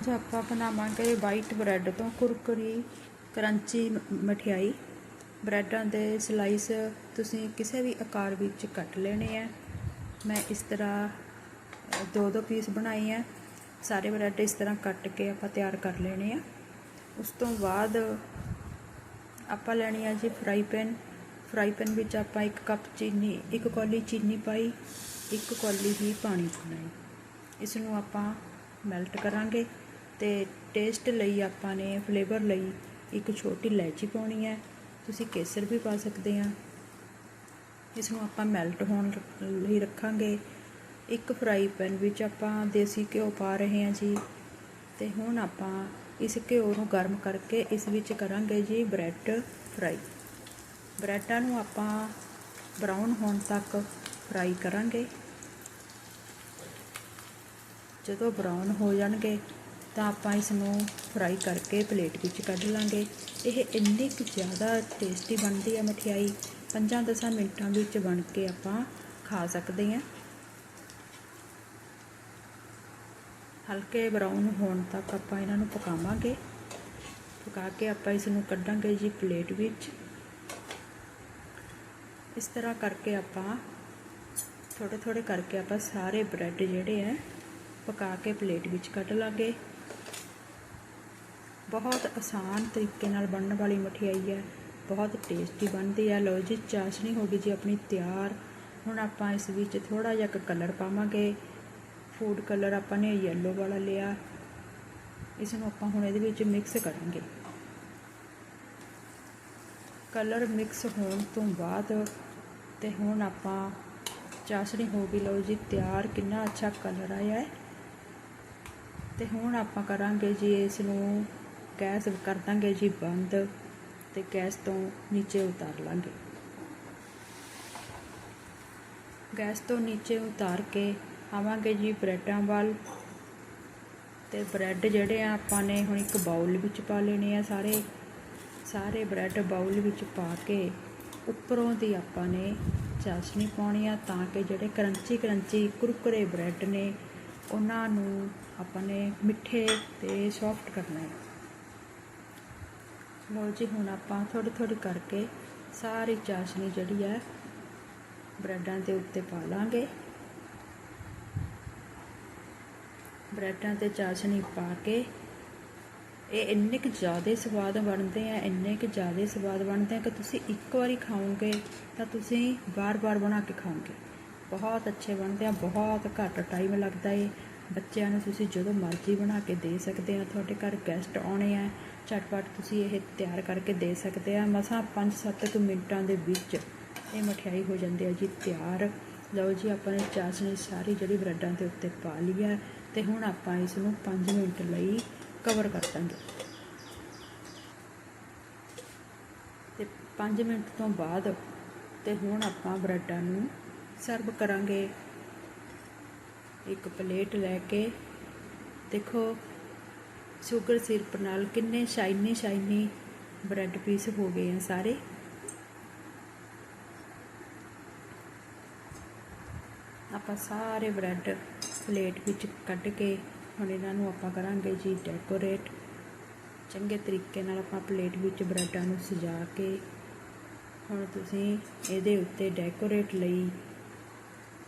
ਅੱਜ ਆਪਾਂ ਬਣਾਵਾਂਗੇ ਵਾਈਟ ਬ੍ਰੈਡ ਤੋਂ ਕੁਰਕਰੀ ਕਰੰਚੀ ਮਠਿਆਈ। ਬ੍ਰੈਡਾਂ ਦੇ ਸਲਾਈਸ ਤੁਸੀਂ ਕਿਸੇ ਵੀ ਆਕਾਰ ਵਿੱਚ ਕੱਟ ਲੈਣੇ ਆ। ਮੈਂ ਇਸ ਤਰ੍ਹਾਂ ਦੋ ਦੋ ਪੀਸ ਬਣਾਏ ਆ। ਸਾਰੇ ਬ੍ਰੈਡ ਇਸ ਤਰ੍ਹਾਂ ਕੱਟ ਕੇ ਆਪਾਂ ਤਿਆਰ ਕਰ ਲੈਣੇ ਆ। ਉਸ ਤੋਂ ਬਾਅਦ ਆਪਾਂ ਲੈਣੀ ਆ ਜੀ ਫਰਾਈ ਪੈਨ ਫਰਾਈ ਪੈਨ ਵਿੱਚ ਆਪਾਂ ਇੱਕ ਕੱਪ ਚੀਨੀ, ਇੱਕ ਕੌਲੀ ਚੀਨੀ ਪਾਈ, ਇੱਕ ਕੌਲੀ ਹੀ ਪਾਣੀ ਪਾਉਣਾ ਹੈ। ਇਸ ਨੂੰ ਆਪਾਂ ਮੈਲਟ ਕਰਾਂਗੇ। ਅਤੇ ਟੇਸਟ ਲਈ ਆਪਾਂ ਨੇ ਫਲੇਵਰ ਲਈ ਇੱਕ ਛੋਟੀ ਇਲਾਇਚੀ ਪਾਉਣੀ ਹੈ। ਤੁਸੀਂ ਕੇਸਰ ਵੀ ਪਾ ਸਕਦੇ ਆ। ਇਸ ਨੂੰ ਆਪਾਂ ਮੈਲਟ ਹੋਣ ਲਈ ਰੱਖਾਂਗੇ। ਇੱਕ ਫਰਾਈ ਪੈਨ ਵਿੱਚ ਆਪਾਂ ਦੇਸੀ ਘਿਓ ਪਾ ਰਹੇ ਹਾਂ ਜੀ। ਤੇ ਹੁਣ ਆਪਾਂ ਇਸ ਘਿਓ ਨੂੰ ਗਰਮ ਕਰਕੇ ਇਸ ਵਿੱਚ ਕਰਾਂਗੇ ਜੀ ਬ੍ਰੈਡ ਫਰਾਈ। ਬ੍ਰੈਡਾਂ ਨੂੰ ਆਪਾਂ ਬਰਾਊਨ ਹੋਣ ਤੱਕ ਫਰਾਈ ਕਰਾਂਗੇ। ਜਦੋਂ ਬਰਾਊਨ ਹੋ ਜਾਣਗੇ ਤਾਂ ਆਪਾਂ ਇਸ ਨੂੰ ਫਰਾਈ ਕਰਕੇ ਪਲੇਟ ਵਿੱਚ ਕੱਢ ਲਾਂਗੇ। ਇਹ ਇੰਨੀ ਕੁ ਜ਼ਿਆਦਾ ਟੇਸਟੀ ਬਣਦੀ ਹੈ ਮਠਿਆਈ। 5-10 ਮਿੰਟਾਂ ਵਿੱਚ ਬਣ ਕੇ ਆਪਾਂ ਖਾ ਸਕਦੇ ਹਾਂ ਹਲਕੇ ਬਰਾਊਨ ਹੋਣ ਤੱਕ ਆਪਾਂ ਇਹਨਾਂ ਨੂੰ ਪਕਾਵਾਂਗੇ। ਪਕਾ ਕੇ ਆਪਾਂ ਇਸ ਨੂੰ ਕੱਢਾਂਗੇ ਜੀ ਪਲੇਟ ਵਿੱਚ। ਇਸ ਤਰ੍ਹਾਂ ਕਰਕੇ ਆਪਾਂ ਥੋੜੇ ਥੋੜੇ ਕਰਕੇ ਆਪਾਂ ਸਾਰੇ ਬ੍ਰੈਡ ਜਿਹੜੇ ਹੈ ਪਕਾ ਕੇ ਪਲੇਟ ਵਿੱਚ ਕੱਢ ਲਾਂਗੇ। ਬਹੁਤ ਆਸਾਨ ਤਰੀਕੇ ਨਾਲ ਬਣਨ ਵਾਲੀ ਮਠਿਆਈ ਹੈ। ਬਹੁਤ ਟੇਸਟੀ ਬਣਦੀ ਹੈ। ਲਓ ਜੀ, ਚਾਸ਼ਨੀ ਹੋ ਗਈ ਜੀ ਆਪਣੀ ਤਿਆਰ। ਹੁਣ ਆਪਾਂ ਇਸ ਵਿੱਚ ਥੋੜਾ ਜਿਹਾ ਕਲਰ ਪਾਵਾਂਗੇ। ਫੂਡ ਕਲਰ ਆਪਾਂ ਨੇ ਯੈਲੋ ਵਾਲਾ ਲਿਆ। ਇਸ ਨੂੰ ਆਪਾਂ ਹੁਣ ਇਹਦੇ ਵਿੱਚ ਮਿਕਸ ਕਰਾਂਗੇ। ਕਲਰ ਮਿਕਸ ਹੋਣ ਤੋਂ ਬਾਅਦ ਤੇ ਹੁਣ ਆਪਾਂ ਚਾਸ਼ਣੀ ਹੋ ਗਈ। ਲਓ ਜੀ, ਤਿਆਰ। ਕਿੰਨਾ ਅੱਛਾ ਕਲਰ ਆਇਆ ਹੈ। ਤੇ ਹੁਣ ਆਪਾਂ ਕਰਾਂਗੇ ਜੀ ਇਸ ਨੂੰ ਗੈਸ ਕਰ ਦਾਂਗੇ ਜੀ ਬੰਦ ਤੇ ਗੈਸ ਤੋਂ ਨੀਚੇ ਉਤਾਰ ਲਾਂਗੇ। ਗੈਸ ਤੋਂ ਨੀਚੇ ਉਤਾਰ ਕੇ ਆਵਾਂਗੇ ਜੀ ਬ੍ਰੈਡਾਂ ਵੱਲ ਤੇ ਬ੍ਰੈਡ ਜਿਹੜੇ ਆ ਆਪਾਂ ਨੇ ਹੁਣ ਇੱਕ ਬਾਉਲ ਵਿੱਚ ਪਾ ਲੈਣੇ ਆ ਸਾਰੇ। ਸਾਰੇ ਬ੍ਰੈਡ ਬਾਉਲ ਵਿੱਚ ਪਾ ਕੇ ਉੱਪਰੋਂ ਦੀ ਆਪਾਂ ਨੇ ਚਾਸ਼ਨੀ ਪਾਉਣੀ ਆ ਤਾਂ ਕਿ ਜਿਹੜੇ ਕਰੰਚੀ ਕਰੰਚੀ ਕੁਰਕਰੇ ਬ੍ਰੈਡ ਨੇ, ਉਹਨਾਂ ਨੂੰ ਆਪਾਂ ਨੇ ਮਿੱਠੇ ਤੇ ਸੌਫਟ ਕਰਨਾ ਹੈ। ਲਓ ਜੀ, ਹੁਣ ਆਪਾਂ ਥੋੜੀ ਥੋੜੀ ਕਰਕੇ ਸਾਰੀ ਚਾਸ਼ਨੀ ਜਿਹੜੀ ਹੈ ਬ੍ਰੈਡਾਂ ਦੇ ਉੱਤੇ ਪਾ ਲਾਂਗੇ। ਬ੍ਰੈਡਾਂ ਤੇ ਚਾਸ਼ਨੀ ਪਾ ਕੇ ਇਹ ਇੰਨੇ ਕੁ ਜ਼ਿਆਦਾ ਸਵਾਦ ਬਣਦੇ ਆ, ਇੰਨੇ ਕੁ ਜ਼ਿਆਦਾ ਸਵਾਦ ਬਣਦੇ ਆ ਕਿ ਤੁਸੀਂ ਇੱਕ ਵਾਰੀ ਖਾਓਗੇ ਤਾਂ ਤੁਸੀਂ ਬਾਰ-ਬਾਰ ਬਣਾ ਕੇ ਖਾਓਗੇ। ਬਹੁਤ ਅੱਛੇ ਬਣਦੇ ਆ, ਬਹੁਤ ਘੱਟ ਟਾਈਮ ਲੱਗਦਾ ਏ। ਬੱਚਿਆਂ ਨੂੰ ਤੁਸੀਂ ਜਦੋਂ ਮਰਜ਼ੀ ਬਣਾ ਕੇ ਦੇ ਸਕਦੇ ਆ, ਤੁਹਾਡੇ ਘਰ ਗੈਸਟ ਆਉਣੇ ਆ ਝਟਪਟ ਤੁਸੀਂ ਇਹ ਤਿਆਰ ਕਰਕੇ ਦੇ ਸਕਦੇ ਆ। ਮਸਾਂ 5-7 ਮਿੰਟਾਂ ਦੇ ਵਿੱਚ ਇਹ ਮਠਿਆਈ ਹੋ ਜਾਂਦੀ ਹੈ ਜੀ, ਤਿਆਰ। ਲਓ ਜੀ, ਆਪਾਂ ਨੇ ਚਾਸ਼ਨੀ ਸਾਰੀ ਜਿਹੜੀ ਬ੍ਰੈਡਾਂ ਦੇ ਉੱਤੇ ਪਾ ਲਈ ਹੈ ਤੇ ਹੁਣ ਆਪਾਂ ਇਸ ਨੂੰ 5 ਮਿੰਟ ਲਈ ਕਵਰ ਕਰ ਦਾਂਗੇ। ਤੇ 5 ਮਿੰਟ ਤੋਂ ਬਾਅਦ ਤੇ ਹੁਣ ਆਪਾਂ ਬ੍ਰੈਡਾਂ ਨੂੰ ਸਰਵ ਕਰਾਂਗੇ। ਇੱਕ ਪਲੇਟ ਲੈ ਕੇ। ਦੇਖੋ ਸ਼ੂਗਰ ਸਿਰਪ ਨਾਲ ਕਿੰਨੇ ਸ਼ਾਈਨੀ ਸ਼ਾਈਨੀ ਬ੍ਰੈਡ ਪੀਸ ਹੋ ਗਏ ਆ ਸਾਰੇ। ਆਪਾਂ ਸਾਰੇ ਬ੍ਰੈਡ ਪਲੇਟ ਵਿੱਚ ਕੱਢ ਕੇ ਹੁਣ ਇਹਨਾਂ ਨੂੰ ਆਪਾਂ ਕਰਾਂਗੇ ਜੀ ਡੈਕੋਰੇਟ ਚੰਗੇ ਤਰੀਕੇ ਨਾਲ ਆਪਾਂ ਪਲੇਟ ਵਿੱਚ ਬ੍ਰੈਡਾਂ ਨੂੰ ਸਜਾ ਕੇ ਹੁਣ ਤੁਸੀਂ ਇਹਦੇ ਉੱਤੇ ਡੈਕੋਰੇਟ ਲਈ।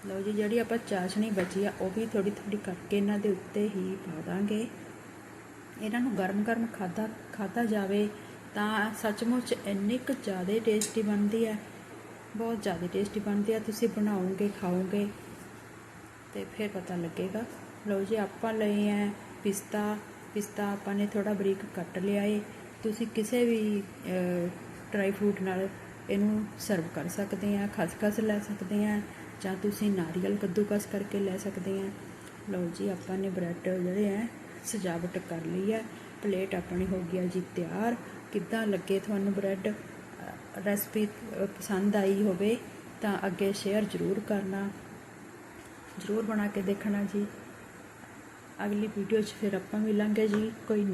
ਲਓ ਜੀ, ਜਿਹੜੀ ਆਪਾਂ ਚਾਸ਼ਣੀ ਬਚੀ ਆ, ਉਹ ਵੀ ਥੋੜੀ ਥੋੜੀ ਕਰਕੇ ਇਹਨਾਂ ਦੇ ਉੱਤੇ ਹੀ ਪਾ ਦਾਂਗੇ। ਇਹਨਾਂ ਨੂੰ ਗਰਮ-ਗਰਮ ਖਾਦਾ ਖਾਦਾ ਜਾਵੇ, ਤਾਂ ਸੱਚਮੁੱਚ ਇੰਨੀ ਕੁ ਜ਼ਿਆਦਾ ਟੇਸਟੀ ਬਣਦੀ ਹੈ। ਬਹੁਤ ਜ਼ਿਆਦਾ ਟੇਸਟੀ ਬਣਦੀ ਹੈ। ਤੁਸੀਂ ਬਣਾਓਗੇ, ਖਾਓਗੇ, ਤੇ ਫਿਰ ਪਤਾ ਲੱਗੇਗਾ। ਲਓ ਜੀ, ਆਪਾਂ ਲਏ ਹੈ ਪਿਸਤਾ। ਪਿਸਤਾ ਆਪਾਂ ਨੇ ਥੋੜਾ ਬਰੀਕ ਕੱਟ ਲਿਆ ਏ। ਤੁਸੀਂ ਕਿਸੇ ਵੀ ਡਰਾਈ ਫਰੂਟ ਨਾਲ ਇਹਨੂੰ ਸਰਵ ਕਰ ਸਕਦੇ ਆ ਖਸਖਸ ਲੈ ਸਕਦੇ ਆ ਜਾਂ ਤੁਸੀਂ ਨਾਰੀਅਲ ਕੱਦੂਕਸ ਕਰਕੇ ਲੈ ਸਕਦੇ ਆ ਲਓ ਜੀ, ਆਪਾਂ ਨੇ ਬ੍ਰੈਡ ਜਿਹੜੇ ਆ ਸਜਾਵਟ ਕਰ ਲਈ ਹੈ। ਪਲੇਟ ਆਪਣੀ ਹੋ ਗਈ ਜੀ ਤਿਆਰ। ਕਿੱਦਾਂ ਲੱਗੇ ਤੁਹਾਨੂੰ ਬ੍ਰੈਡ? ਰੈਸਪੀ ਪਸੰਦ ਆਈ ਹੋਵੇ ਤਾਂ ਅੱਗੇ ਸ਼ੇਅਰ ਜ਼ਰੂਰ ਕਰਨਾ। ਜ਼ਰੂਰ ਬਣਾ ਕੇ ਦੇਖਣਾ ਜੀ। ਅਗਲੀ ਵੀਡੀਓ 'ਚ ਫਿਰ ਆਪਾਂ ਮਿਲਾਂਗੇ ਜੀ। ਕੋਈ